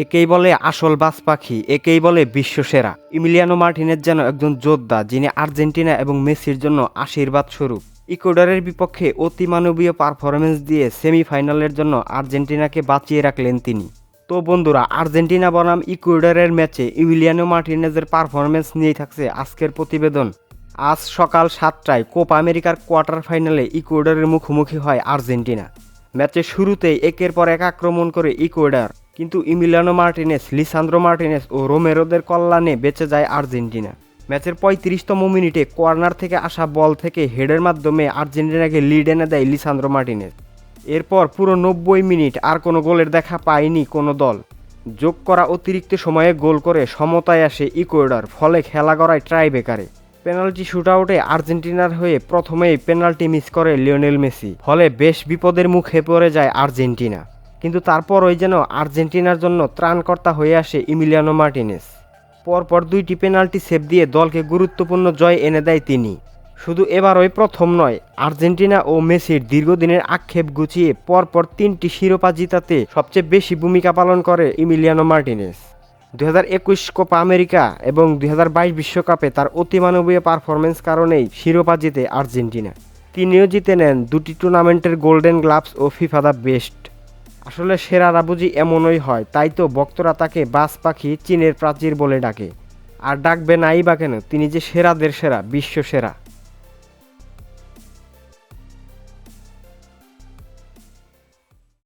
একেই বলে আসল বাস পাখি, একেই বলে বিশ্বসেরা ইমিলিয়ানো মার্টিনেজ যেন একজন যোদ্ধা, যিনি আর্জেন্টিনা এবং মেসির জন্য আশীর্বাদ স্বরূপ। ইকুয়েডরের বিপক্ষে অতিমানবীয় পারফরমেন্স দিয়ে সেমিফাইনালের জন্য আর্জেন্টিনাকে বাঁচিয়ে রাখলেন তিনি। তো বন্ধুরা, আর্জেন্টিনা বনাম ইকুয়েডরের ম্যাচে ইমিলিয়ানো মার্টিনেজের পারফরমেন্স নিয়েই থাকছে আজকের প্রতিবেদন। আজ সকাল সাতটায় কোপা আমেরিকার কোয়ার্টার ফাইনালে ইকুয়েডরের মুখোমুখি হয় আর্জেন্টিনা। ম্যাচের শুরুতেই একের পর এক আক্রমণ করে ইকুয়েডর। কিন্তু ইমিলানো মার্টিনেস, লিসান্দ্রো মার্টিনেস ও রোমেরোদের কল্যাণে বেঁচে যায় আর্জেন্টিনা। ম্যাচের পঁয়ত্রিশতম মিনিটে কর্নার থেকে আসা বল থেকে হেডের মাধ্যমে আর্জেন্টিনাকে লিড এনে দেয় লিসান্দ্রো মার্টিনেস। এরপর পুরো নব্বই মিনিট আর কোনো গোলের দেখা পায়নি কোনো দল। যোগ করা অতিরিক্ত সময়ে গোল করে সমতায় আসে ইকুয়েডর, ফলে খেলা গড়ায় ট্রাই বেকারে পেনাল্টি শুটআউটে আর্জেন্টিনার হয়ে প্রথমেই পেনাল্টি মিস করে লিওনেল মেসি, ফলে বেশ বিপদের মুখে পড়ে যায় আর্জেন্টিনা। কিন্তু তারপর ওই যেন আর্জেন্টিনার জন্য ত্রাণকর্তা হয়ে আসে ইমিলিয়ানো মার্টিনেস। পরপর দুইটি পেনাল্টি সেভ দিয়ে দলকে গুরুত্বপূর্ণ জয় এনে দেয় তিনি। শুধু এবার ওই প্রথম নয়, আর্জেন্টিনা ও মেসির দীর্ঘদিনের আক্ষেপ গুছিয়ে পরপর তিনটি শিরোপা জিতাতে সবচেয়ে বেশি ভূমিকা পালন করে ইমিলিয়ানো মার্টিনেস। দু হাজার একুশ কোপা আমেরিকা এবং দু হাজার বাইশ বিশ্বকাপে তার অতিমানবীয় পারফরমেন্স কারণেই শিরোপা জিতে আর্জেন্টিনা। তিনিও জিতে নেন দুটি টুর্নামেন্টের গোল্ডেন গ্লাভস ও ফিফা দ্য বেস্ট। আসলে সেরারা বুঝি এমনই হয়, তাই তো ভক্তরা তাকে বাস পাখি চীনের প্রাচীর বলে ডাকে। আর ডাকবে নাই বা কেন তিনি যে সেরাদের সেরা, বিশ্ব সেরা।